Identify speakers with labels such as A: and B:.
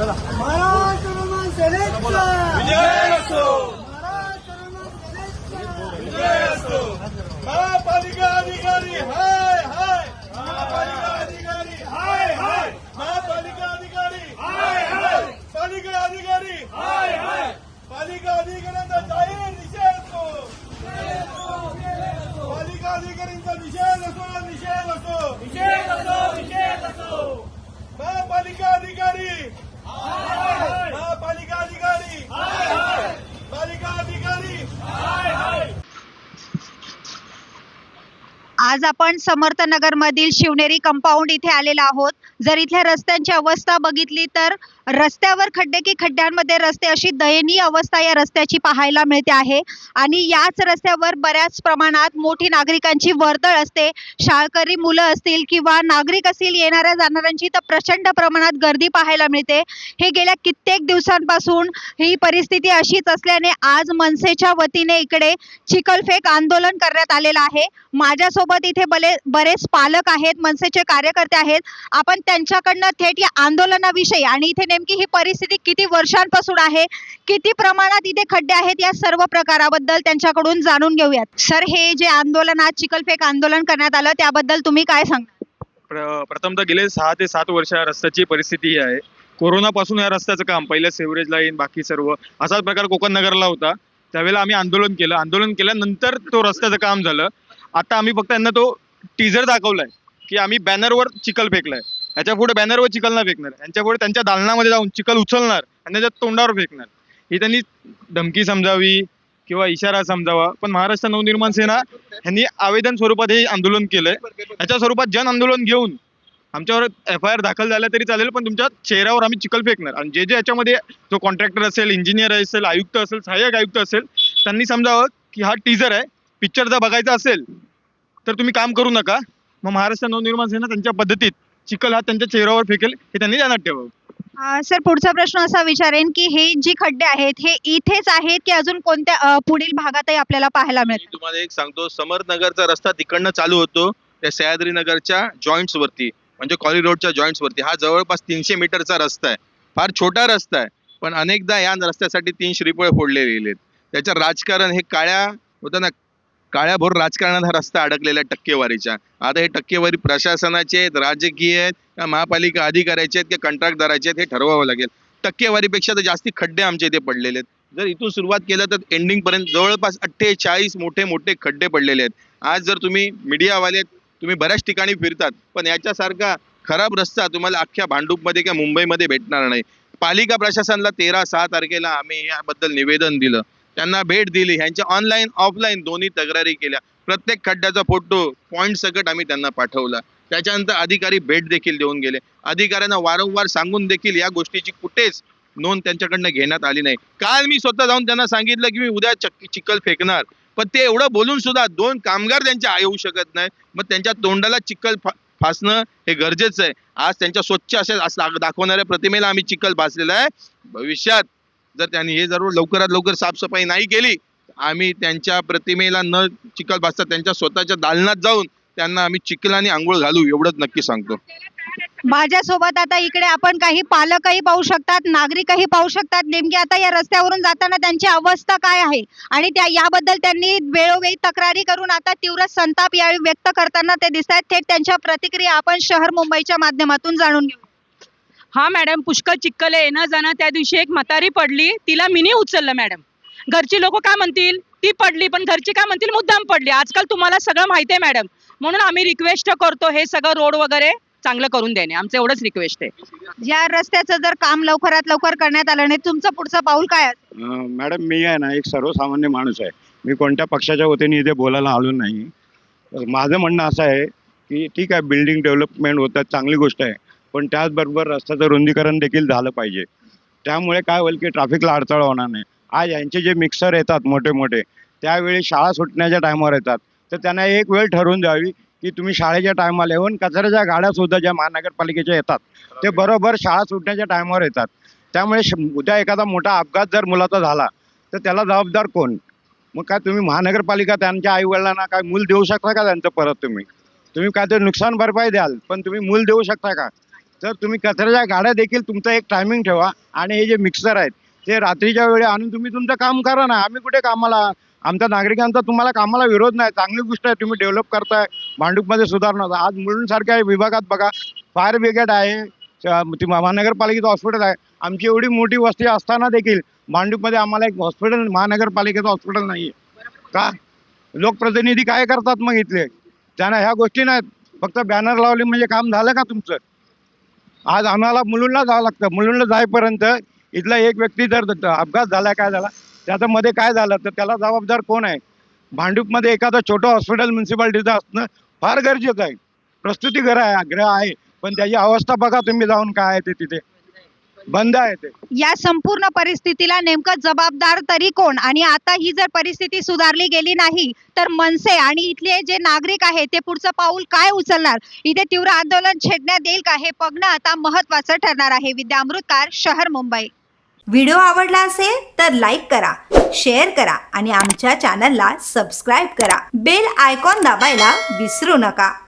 A: Maharashtra Roman सेनेचा
B: विजय असो
A: Maharashtra Roman सेनेचा
B: विजय असो महापालिका अधिकारी हाय हाय. महापालिका अधिकारी हाय हाय. महापालिका अधिकारी हाय हाय. पालिका अधिकारी हाय हाय. पालिका अधिकाऱ्यांचा जाहीर निषेध पालिका अधिकाऱ्यांचा निषेध असो निषेध असो निषेध असो निषेध असो महापालिका अधिकारी महापालिका अधिकारी पालिका अधिकारी
C: आज आपण समर्थनगरमधील शिवनेरी कंपाऊंड इथे आलेलो आहोत. जर इथल्या रस्त्यांची अवस्था बघितली तर रस्त्यावर खड्डे की खड्ड्यांमध्ये रस्ते अशी दयनीय अवस्था या रस्त्याची पाहायला मिळते आहे. आणि याच रस्त्यावर बऱ्याच प्रमाणात मोठी नागरिकांची वर्दळ असते. शाळकरी मुलं असतील किंवा नागरिक असतील येणाऱ्या जाणाऱ्यांची तर प्रचंड प्रमाणात गर्दी पाहायला मिळते. हे गेल्या कित्येक दिवसांपासून ही परिस्थिती अशीच असल्याने आज मनसेच्या वतीने इकडे चिखलफेक आंदोलन करण्यात आलेलं आहे. माझ्यासोबत इथे बले बरेच पालक आहेत मनसेचे कार्यकर्ते आहेत. आपण त्यांच्याकडनं थेट या आंदोलनाविषयी आणि इथे नेमकी ही परिस्थिती किती वर्षांपासून आहे? किती प्रमाणात इथे खड्डे आहेत? या सर्व प्रकाराबद्दल त्यांच्याकडून जाणून घेऊयात. सर हे जे आंदोलन आज चिखलफेक आंदोलन करण्यात आलं त्याबद्दल तुम्ही काय सांगा
D: प्रथम प्रथमतः गेले सहा ते सात वर्ष रस्त्याची परिस्थिती आहे. कोरोनापासून या रस्त्याचं काम पहिलं सेवरेज लाईन बाकी सर्व. असाच प्रकार कोकण नगरला होता. त्यावेळेला आम्ही आंदोलन केलं. आंदोलन केल्यानंतर तो रस्त्याचं काम झालं. आता आम्ही फक्त यांना तो टीजर दाखवलाय की आम्ही बॅनरवर चिखल फेकलाय. याच्यापुढे बॅनरवर चिखल नाही फेकणार. यांच्या पुढे त्यांच्या दालनामध्ये जाऊन चिखल उचलणार आणि त्याच्या तोंडावर फेकणार. ही त्यांनी धमकी समजावी किंवा इशारा समजावा. पण महाराष्ट्र नवनिर्माण सेना यांनी आवेदन स्वरूपात हे आंदोलन केलंय. याच्या स्वरूपात जन आंदोलन घेऊन आमच्यावर एफ आय आर दाखल झाला तरी चालेल पण तुमच्या चेहऱ्यावर आम्ही चिखल फेकणार. आणि जे जे याच्यामध्ये जो कॉन्ट्रॅक्टर असेल इंजिनियर असेल आयुक्त असेल सहाय्यक आयुक्त असेल त्यांनी समजावं की हा टीजर आहे. पिक्चर जर बघायचा असेल तर तुम्ही काम करू नका. मग महाराष्ट्र नवनिर्माण सेना त्यांच्या पद्धतीत चिखल हा त्यांच्या चेहऱ्यावर फेकेल हे त्यांनी ध्यानात ठेवावं.
C: अं, सर पुढचा प्रश्न असा विचारेन की हे जी खड्डे आहेत हे इथेच आहेत की अजून कोणत्या अं, पुढील भागातही आपल्याला पाहायला
E: मी
C: मिळतात
E: तुम्हाला एक सांगतो समर्थनगरचा रस्ता तिकडनं चालू होतो त्या सह्याद्री नगरच्या जॉईंट्स वरती म्हणजे कॉली रोडच्या जॉईंट्स वरती. हा जवळपास तीनशे मीटरचा रस्ता आहे. फार छोटा रस्ता आहे पण अनेकदा या रस्त्यासाठी तीन श्रीफळ फोडले गेलेत. त्याचं राजकारण हे काळ्या होतं ना काळ्याभोर राजकारणात हा रस्ता अडकलेला आहे टक्केवारीच्या आता हे टक्केवारी प्रशासनाचे आहेत राजकीय आहेत का महापालिका अधिकाऱ्याचे आहेत की कंत्राटदाराचे आहेत हे ठरवावं लागेल. टक्केवारीपेक्षा तर जास्ती खड्डे आमच्या इथे पडलेले आहेत. जर इथून सुरुवात केलं तर एंडिंगपर्यंत जवळपास अठ्ठेचाळीस मोठे मोठे खड्डे पडलेले आहेत. आज जर तुम्ही मीडियावाले तुम्ही बऱ्याच ठिकाणी फिरतात पण याच्यासारखा खराब रस्ता तुम्हाला अख्ख्या भांडूपमध्ये किंवा मुंबईमध्ये भेटणार नाही. पालिका प्रशासनाला तेरा सहा तारखेला आम्ही याबद्दल निवेदन दिलं. त्यांना भेट दिली. ह्यांच्या ऑनलाईन ऑफलाईन दोन्ही तक्रारी केल्या. प्रत्येक खड्ड्याचा फोटो पॉईंट सकट आम्ही त्यांना पाठवला. त्याच्यानंतर अधिकारी भेट देखील देऊन गेले. अधिकाऱ्यांना वारंवार सांगून देखील या गोष्टीची कुठेच नोंद त्यांच्याकडनं घेण्यात आली नाही. काल मी स्वतः जाऊन त्यांना सांगितलं की मी उद्या चक्की चिखल फेकणार. पण ते एवढं बोलून सुद्धा दोन कामगार त्यांच्या येऊ शकत नाही मग त्यांच्या तोंडाला चिखल फा- फासणं हे गरजेचं आहे. आज त्यांच्या स्वच्छ असे दाखवणाऱ्या प्रतिमेला आम्ही चिखल फासलेला आहे. भविष्यात जर त्यांनी हे जरूर लवकरात लवकर साफसफाई नाही केली आम्ही त्यांच्या प्रतिमेला न चिखल फासता त्यांच्या स्वतःच्या दालनात जाऊन त्यांना आम्ही चिखलाने आंघोळ घालू एवढंच नक्की सांगतो.
C: माझ्यासोबत आता इकडे आपण काही पालकही पाहू शकतात नागरिकही पाहू शकतात. नेमकी आता या रस्त्यावरून जाताना त्यांची अवस्था काय आहे? आणि त्या याबद्दल त्यांनी वेळोवेळी तक्रारी करून आता तीव्र संताप यावेळी व्यक्त करताना ते दिसत आहेत थेट त्यांच्या प्रतिक्रिया आपण शहर मुंबईच्या माध्यमातून जाणून घेऊ.
F: हा मॅडम पुष्कळ चिक्कल आहे. येणं जाणं त्या दिवशी एक म्हातारी पडली. तिला मिनी उचललं मॅडम. घरची लोक काय म्हणतील? ती पडली पण घरची काय म्हणतील? मुद्दाम पडली. आजकाल तुम्हाला सगळं माहिती आहे मॅडम. म्हणून आम्ही रिक्वेस्ट करतो हे सगळं रोड वगैरे चांगलं करून देणे. आमचं एवढंच रिक्वेस्ट आहे.
C: या रस्त्याचं जर काम लवकरात लवकर करण्यात आलं नाही तुमचं पुढचं पाऊल काय
G: मॅडम मी आहे ना एक सर्वसामान्य माणूस आहे. मी कोणत्या पक्षाच्या वतीने इथे बोलायला आलो नाही. माझं म्हणणं असं आहे की ठीक आहे बिल्डिंग डेव्हलपमेंट होतात चांगली गोष्ट आहे. पण त्याचबरोबर रस्त्याचं रुंदीकरण देखील झालं पाहिजे. त्यामुळे काय होईल की ट्रॅफिकला अडथळा होणार नाही. आज यांचे जे मिक्सर येतात मोठे मोठे त्यावेळी शाळा सुटण्याच्या टायमावर येतात. तर त्यांना एक वेळ ठरवून द्यावी की तुम्ही शाळेच्या टायमाला येऊन कचऱ्याच्या गाड्या सुद्धा ज्या महानगरपालिकेच्या येतात ते बरोबर शाळा सुटण्याच्या टायमावर येतात. त्यामुळे श- उद्या एखादा मोठा अपघात जर मुलाचा झाला तर त्याला जबाबदार कोण? मग काय तुम्ही महानगरपालिका त्यांच्या आईवडिलांना काय मूल देऊ शकता का त्यांचं परत तुम्ही? तुम्ही काय ते नुकसान भरपाई द्याल पण तुम्ही मूल देऊ शकता का? तर तुम्ही कचऱ्याच्या गाड्या देखील तुमचं एक टायमिंग ठेवा. आणि हे जे मिक्सर आहेत ते रात्रीच्या वेळी आणून तुम्ही तुमचं काम करा ना. आम्ही कुठे कामाला? आमच्या नागरिकांचा तुम्हाला कामाला विरोध नाही. चांगली गोष्ट आहे तुम्ही डेव्हलप करताय भांडूपमध्ये सुधारणा आज मुलुंडसारख्या विभागात बघा फायर ब्रिगेड आहे. ती महानगरपालिकेचं हॉस्पिटल आहे. आमची एवढी मोठी वस्ती असताना देखील भांडूपमध्ये आम्हाला एक हॉस्पिटल महानगरपालिकेचं हॉस्पिटल नाही आहे का? लोकप्रतिनिधी काय करतात मग इथले? त्यांना ह्या गोष्टी नाहीत. फक्त बॅनर लावले म्हणजे काम झालं का तुमचं? आज आम्हाला मुलुंडला जावं लागतं. मुलुंडला जाईपर्यंत इथला एक व्यक्ती जर अपघात झाला काय झाला त्याचं मध्ये काय झालं तर त्याला जबाबदार कोण आहे? भांडूपमध्ये एखादं छोटं हॉस्पिटल म्युन्सिपाल्टीचं असणं फार गरजेचं आहे. प्रस्तुतीगृह आहे ग्रह आहे पण त्याची अवस्था बघा तुम्ही जाऊन काय आहे ते तिथे. बंद आहे ते.
C: या संपूर्ण परिस्थितीला नेमकं जबाबदार तरी कोण? आणि आता ही जर परिस्थिती सुधारली गेली नाही तर मनसे आणि इथले जे नागरिक आहे ते पुढचं पाऊल काय उचलणार? इथे तीव्र आंदोलन छेडण्यात येईल का? हे बघणं आता महत्वाचं ठरणार आहे. विद्या अमृतकार शहर मुंबई.
H: व्हिडिओ आवडला असेल तर लाईक करा शेअर करा आणि आमच्या चॅनलला सबस्क्राईब करा. बेल आयकॉन दाबायला विसरू नका.